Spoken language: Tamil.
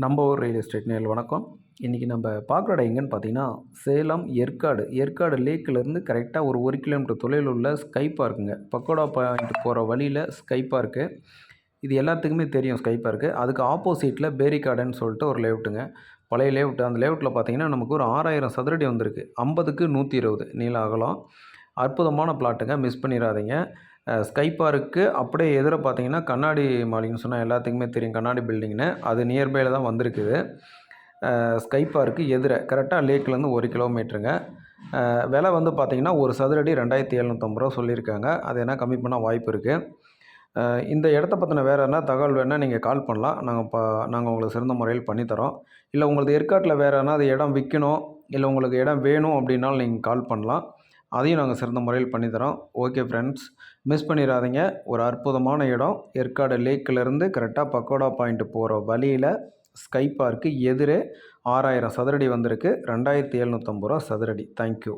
நம்ம ஊர் ரியல் எஸ்டேட் நேரில் வணக்கம். இன்றைக்கி நம்ம பார்க்குற இடம் எங்கேன்னு பார்த்தீங்கன்னா சேலம் ஏற்காடு. ஏற்காடு லேக்கிலேருந்து கரெக்டாக ஒரு ஒரு கிலோமீட்டர் தொலைவில் உள்ள ஸ்கை பார்க்குங்க பக்கோடா பாயிண்ட் போகிற வழியில் ஸ்கை பார்க்கு இது எல்லாத்துக்குமே தெரியும் ஸ்கை பார்க்கு அதுக்கு ஆப்போசிட்டில் பேரி கார்டன் சொல்லிட்டு ஒரு லேவுட்டுங்க பழைய லேவுட் அந்த லேவுட்டில் பார்த்தீங்கன்னா நமக்கு ஒரு ஆறாயிரம் சதுரடி வந்திருக்கு. ஐம்பதுக்கு நூற்றி இருபது. நீள அகலம். அற்புதமான பிளாட்டுங்க மிஸ் பண்ணிடாதீங்க ஸ்கை பார்க்கு அப்படியே எதிர பார்த்தீங்கன்னா கண்ணாடி மாளிகைன்னு சொன்னால் எல்லாத்துக்குமே தெரியும். கண்ணாடி பில்டிங்னு அது நியர்பையில் தான் வந்திருக்குது. ஸ்கை பார்க்கு எதிர கரெக்டாக லேக்லேருந்து ஒரு கிலோமீட்டருங்க விலை வந்து பார்த்தீங்கன்னா ஒரு சதுரடி ரெண்டாயிரத்தி எழுநூற்றம்பது ரூபா சொல்லியிருக்காங்க. அது என்ன கம்மி பண்ண வாய்ப்பு இருக்குது இந்த இடத்த பற்றின வேறு என்ன தகவல் வேணால் நீங்கள் கால் பண்ணலாம். நாங்கள் ப நாங்கள் உங்களுக்கு சிறந்த முறையில் பண்ணித்தரோம் இல்லை உங்களுக்கு ஏற்காட்டில் வேறு எதனா இடம் விற்கணும் இல்லை உங்களுக்கு இடம் வேணும் அப்படின்னாலும் நீங்கள் கால் பண்ணலாம். அதையும் நாங்கள் சிறந்த முறையில் பண்ணித்தரோம். ஓகே ஃப்ரெண்ட்ஸ் மிஸ் பண்ணிடாதீங்க ஒரு அற்புதமான இடம். ஏற்காடு லேக்கிலேருந்து கரெக்டாக பக்கோடா பாயிண்ட் போகிற வழியில் ஸ்கை பார்க்கு எதிரே ஆறாயிரம் சதுரடி வந்திருக்கு. ரெண்டாயிரத்தி எழுநூற்றம்பது ரூபா சதுரடி. தேங்க்யூ